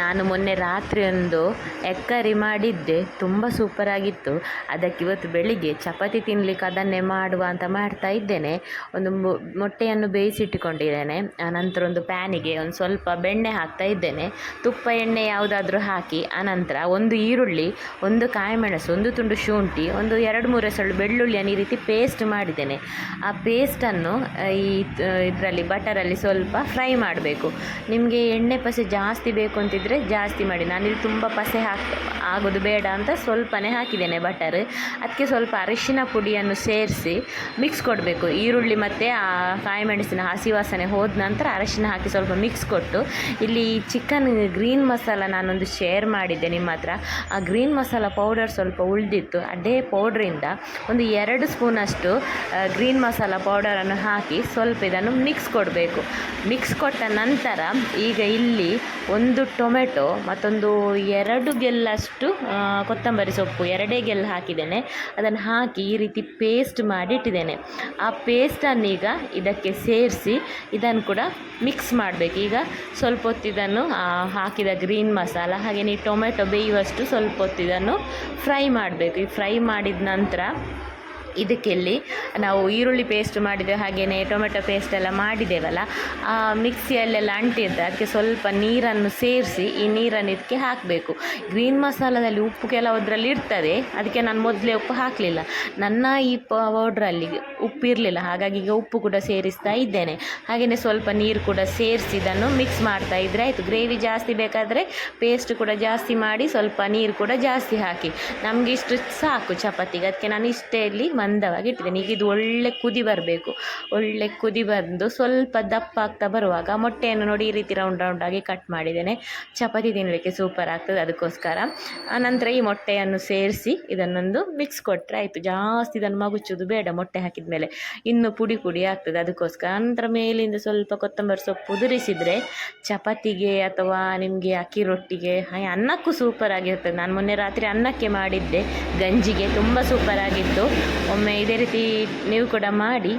ನಾನು ಮೊನ್ನೆ ರಾತ್ರಿ ಒಂದು ಎಗ್ ಕರಿ ಮಾಡಿದ್ದೆ, ತುಂಬ ಸೂಪರಾಗಿತ್ತು ಅದಕ್ಕೆ ಇವತ್ತು ಬೆಳಿಗ್ಗೆ ಚಪಾತಿ ತಿನ್ನಲಿಕ್ಕೆ ಅದನ್ನೇ ಮಾಡುವ ಅಂತ ಮಾಡ್ತಾ ಇದ್ದೇನೆ. ಒಂದು ಮೊಟ್ಟೆಯನ್ನು ಬೇಯಿಸಿಟ್ಟುಕೊಂಡಿದ್ದೇನೆ. ಆನಂತರ ಒಂದು ಪ್ಯಾನಿಗೆ ಒಂದು ಸ್ವಲ್ಪ ಬೆಣ್ಣೆ ಹಾಕ್ತಾ ಇದ್ದೇನೆ. ತುಪ್ಪ ಎಣ್ಣೆ ಯಾವುದಾದ್ರೂ ಹಾಕಿ, ಆನಂತರ ಒಂದು ಈರುಳ್ಳಿ, ಒಂದು ಕಾಯಿಮೆಣಸು, ಒಂದು ತುಂಡು ಶುಂಠಿ, ಒಂದು ಎರಡು ಮೂರು ಸಳು ಬೆಳ್ಳುಳ್ಳಿಯನ್ನು ಈ ರೀತಿ ಪೇಸ್ಟ್ ಮಾಡಿದ್ದೇನೆ. ಆ ಪೇಸ್ಟನ್ನು ಈ ಇದರಲ್ಲಿ ಬಟರಲ್ಲಿ ಸ್ವಲ್ಪ ಫ್ರೈ ಮಾಡಬೇಕು. ನಿಮಗೆ ಎಣ್ಣೆ ಪಸೆ ಜಾಸ್ತಿ ಬೇಕು ಅಂತಿದ್ರೆ ಜಾಸ್ತಿ ಮಾಡಿ. ನಾನಿಲ್ಲಿ ತುಂಬ ಪಸೆ ಹಾಕಿ, ಆಗೋದು ಬೇಡ ಅಂತ ಸ್ವಲ್ಪನೇ ಹಾಕಿದ್ದೇನೆ ಬಟರ್. ಅದಕ್ಕೆ ಸ್ವಲ್ಪ ಅರಿಶಿನ ಪುಡಿಯನ್ನು ಸೇರಿಸಿ ಮಿಕ್ಸ್ ಕೊಡಬೇಕು. ಈರುಳ್ಳಿ ಮತ್ತು ಆ ಕಾಯಿಮೆಣಸಿನ ಹಸಿ ವಾಸನೆ ಹೋದ ನಂತರ ಅರಿಶಿನ ಹಾಕಿ ಸ್ವಲ್ಪ ಮಿಕ್ಸ್ ಕೊಟ್ಟು ಇಲ್ಲಿ ಚಿಕನ್ ಗ್ರೀನ್ ಮಸಾಲ ನಾನೊಂದು ಶೇರ್ ಮಾಡಿದ್ದೆ ನಿಮ್ಮ ಹತ್ರ. ಆ ಗ್ರೀನ್ ಮಸಾಲ ಪೌಡರ್ ಸ್ವಲ್ಪ ಉಳಿದಿತ್ತು. ಅದೇ ಪೌಡ್ರಿಂದ ಒಂದು ಎರಡು ಸ್ಪೂನಷ್ಟು ಗ್ರೀನ್ ಮಸಾಲ ಪೌಡರನ್ನು ಹಾಕಿ ಸ್ವಲ್ಪ ಇದನ್ನು ಮಿಕ್ಸ್ ಕೊಡಬೇಕು. ಮಿಕ್ಸ್ ಕೊಟ್ಟ ನಂತರ ಈಗ ಇಲ್ಲಿ ಒಂದು ಟೊಮೆಟೊ, ಮತ್ತೊಂದು ಎರಡು ಗೆಲ್ಲಷ್ಟು ಕೊತ್ತಂಬರಿ ಸೊಪ್ಪು, ಎರಡೇ ಗೆಲ್ಲು ಹಾಕಿದ್ದೇನೆ. ಅದನ್ನು ಹಾಕಿ ಈ ರೀತಿ ಪೇಸ್ಟ್ ಮಾಡಿ ಇಟ್ಟಿದ್ದೇನೆ. ಆ ಈಗ ಇದಕ್ಕೆ ಸೇರಿಸಿ ಇದನ್ನು ಕೂಡ ಮಿಕ್ಸ್ ಮಾಡಬೇಕು. ಈಗ ಸ್ವಲ್ಪ ಹೊತ್ತು ಇದನ್ನು ಹಾಕಿದ ಗ್ರೀನ್ ಮಸಾಲ ಹಾಗೆಯೇ ಟೊಮೆಟೊ ಬೇಯುವಷ್ಟು ಸ್ವಲ್ಪ ಹೊತ್ತು ಇದನ್ನು ಫ್ರೈ ಮಾಡಬೇಕು. ಈ ಫ್ರೈ ಮಾಡಿದ ನಂತರ ಇದಕ್ಕೆಲ್ಲಿ ನಾವು ಈರುಳ್ಳಿ ಪೇಸ್ಟ್ ಮಾಡಿದ್ದೇವೆ ಹಾಗೆಯೇ ಟೊಮೆಟೊ ಪೇಸ್ಟ್ ಎಲ್ಲ ಮಾಡಿದ್ದೇವಲ್ಲ, ಆ ಮಿಕ್ಸಿಯಲ್ಲೆಲ್ಲ ಅಂಟಿದ್ದ ಅದಕ್ಕೆ ಸ್ವಲ್ಪ ನೀರನ್ನು ಸೇರಿಸಿ ಈ ನೀರನ್ನು ಇದಕ್ಕೆ ಹಾಕಬೇಕು. ಗ್ರೀನ್ ಮಸಾಲದಲ್ಲಿ ಉಪ್ಪು ಕೆಲವದ್ರಲ್ಲಿ ಇರ್ತದೆ, ಅದಕ್ಕೆ ನಾನು ಮೊದಲೇ ಉಪ್ಪು ಹಾಕಲಿಲ್ಲ. ನನ್ನ ಈ ಪೌಡ್ರಲ್ಲಿ ಉಪ್ಪು ಇರಲಿಲ್ಲ, ಹಾಗಾಗಿ ಈಗ ಉಪ್ಪು ಕೂಡ ಸೇರಿಸ್ತಾ ಇದ್ದೇನೆ. ಹಾಗೆಯೇ ಸ್ವಲ್ಪ ನೀರು ಕೂಡ ಸೇರಿಸಿ ಇದನ್ನು ಮಿಕ್ಸ್ ಮಾಡ್ತಾ ಇದ್ರೆ ಆಯಿತು. ಗ್ರೇವಿ ಜಾಸ್ತಿ ಬೇಕಾದರೆ ಪೇಸ್ಟ್ ಕೂಡ ಜಾಸ್ತಿ ಮಾಡಿ ಸ್ವಲ್ಪ ನೀರು ಕೂಡ ಜಾಸ್ತಿ ಹಾಕಿ. ನಮಗೆ ಇಷ್ಟು ಸಾಕು ಚಪಾತಿಗೆ, ಅದಕ್ಕೆ ನಾನು ಇಷ್ಟೇ ಇಲ್ಲಿ ಮಂದವಾಗಿ ಇಟ್ಟಿದ್ದೇನೆ ಈಗ ಇದು ಒಳ್ಳೆ ಕುದಿ ಬರಬೇಕು. ಒಳ್ಳೆ ಕುದಿ ಬಂದು ಸ್ವಲ್ಪ ದಪ್ಪ ಆಗ್ತಾ ಬರುವಾಗ ಮೊಟ್ಟೆಯನ್ನು ನೋಡಿ ಈ ರೀತಿ ರೌಂಡ್ ರೌಂಡಾಗಿ ಕಟ್ ಮಾಡಿದ್ದೇನೆ. ಚಪಾತಿ ತಿನ್ನಲಿಕ್ಕೆ ಸೂಪರ್ ಆಗ್ತದೆ ಅದಕ್ಕೋಸ್ಕರ. ಆನಂತರ ಈ ಮೊಟ್ಟೆಯನ್ನು ಸೇರಿಸಿ ಇದನ್ನೊಂದು ಮಿಕ್ಸ್ ಕೊಟ್ಟರೆ ಆಯಿತು. ಜಾಸ್ತಿ ಇದನ್ನು ಮಗುಚೋದು ಬೇಡ ಮೊಟ್ಟೆ ಹಾಕಿದ ಮೇಲೆ. ಇನ್ನು ಪುಡಿ ಪುಡಿ ಆಗ್ತದೆ ಅದಕ್ಕೋಸ್ಕರ. ನಂತರ ಮೇಲಿಂದ ಸ್ವಲ್ಪ ಕೊತ್ತಂಬರಿ ಸೊಪ್ಪು ಉದುರಿಸಿದರೆ ಚಪಾತಿಗೆ ಅಥವಾ ನಿಮಗೆ ಅಕ್ಕಿ ರೊಟ್ಟಿಗೆ ಅನ್ನಕ್ಕೂ ಸೂಪರ್ ಆಗಿರ್ತದೆ. ನಾನು ಮೊನ್ನೆ ರಾತ್ರಿ ಅನ್ನಕ್ಕೆ ಮಾಡಿದ್ದೆ. ಗಂಜಿಗೆ ತುಂಬ ಸೂಪರ್ ಆಗಿತ್ತು. ಒಮ್ಮೆ ಇದೇ ರೀತಿ ನೀವು ಕೂಡ ಮಾಡಿ.